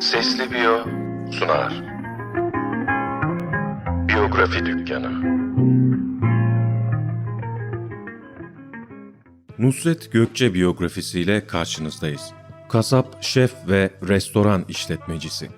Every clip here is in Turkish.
Sesli Biyo sunar. Biyografi Dükkanı Nusret Gökçe biyografisiyle karşınızdayız. Kasap, şef ve restoran işletmecisi.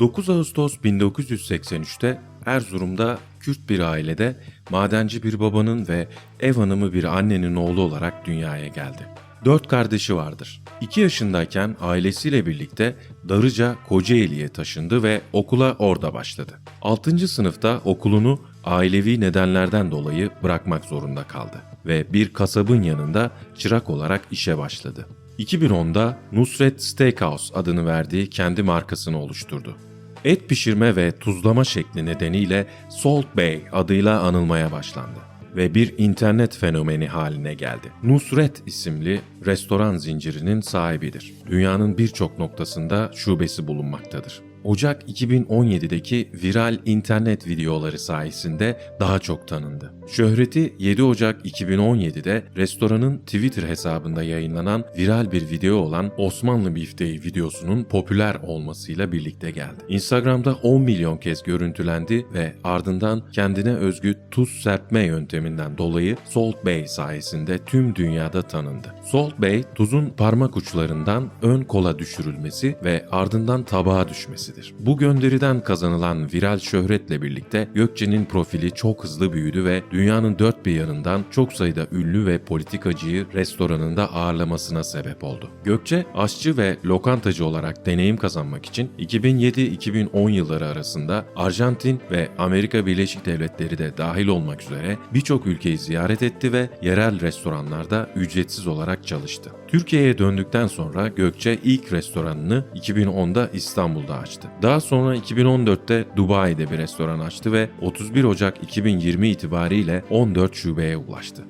9 Ağustos 1983'te Erzurum'da Kürt bir ailede madenci bir babanın ve ev hanımı bir annenin oğlu olarak dünyaya geldi. Dört kardeşi vardır. 2 yaşındayken ailesiyle birlikte Darıca Kocaeli'ye taşındı ve okula orada başladı. 6. sınıfta okulunu ailevi nedenlerden dolayı bırakmak zorunda kaldı ve bir kasabın yanında çırak olarak işe başladı. 2010'da Nusret Steakhouse adını verdiği kendi markasını oluşturdu. Et pişirme ve tuzlama şekli nedeniyle Salt Bay adıyla anılmaya başlandı ve bir internet fenomeni haline geldi. Nusret isimli restoran zincirinin sahibidir. Dünyanın birçok noktasında şubesi bulunmaktadır. Ocak 2017'deki viral internet videoları sayesinde daha çok tanındı. Şöhreti 7 Ocak 2017'de restoranın Twitter hesabında yayınlanan viral bir video olan Osmanlı bifteği videosunun popüler olmasıyla birlikte geldi. Instagram'da 10 milyon kez görüntülendi ve ardından kendine özgü tuz serpme yönteminden dolayı Salt Bay sayesinde tüm dünyada tanındı. Salt Bay, tuzun parmak uçlarından ön kola düşürülmesi ve ardından tabağa düşmesidir. Bu gönderiden kazanılan viral şöhretle birlikte Gökçe'nin profili çok hızlı büyüdü ve dünyanın dört bir yanından çok sayıda ünlü ve politikacıyı restoranında ağırlamasına sebep oldu. Gökçe, aşçı ve lokantacı olarak deneyim kazanmak için 2007-2010 yılları arasında Arjantin ve Amerika Birleşik Devletleri de dahil olmak üzere birçok ülkeyi ziyaret etti ve yerel restoranlarda ücretsiz olarak çalıştı. Türkiye'ye döndükten sonra Gökçe ilk restoranını 2010'da İstanbul'da açtı. Daha sonra 2014'te Dubai'de bir restoran açtı ve 31 Ocak 2020 itibariyle 14 şubeye ulaştı.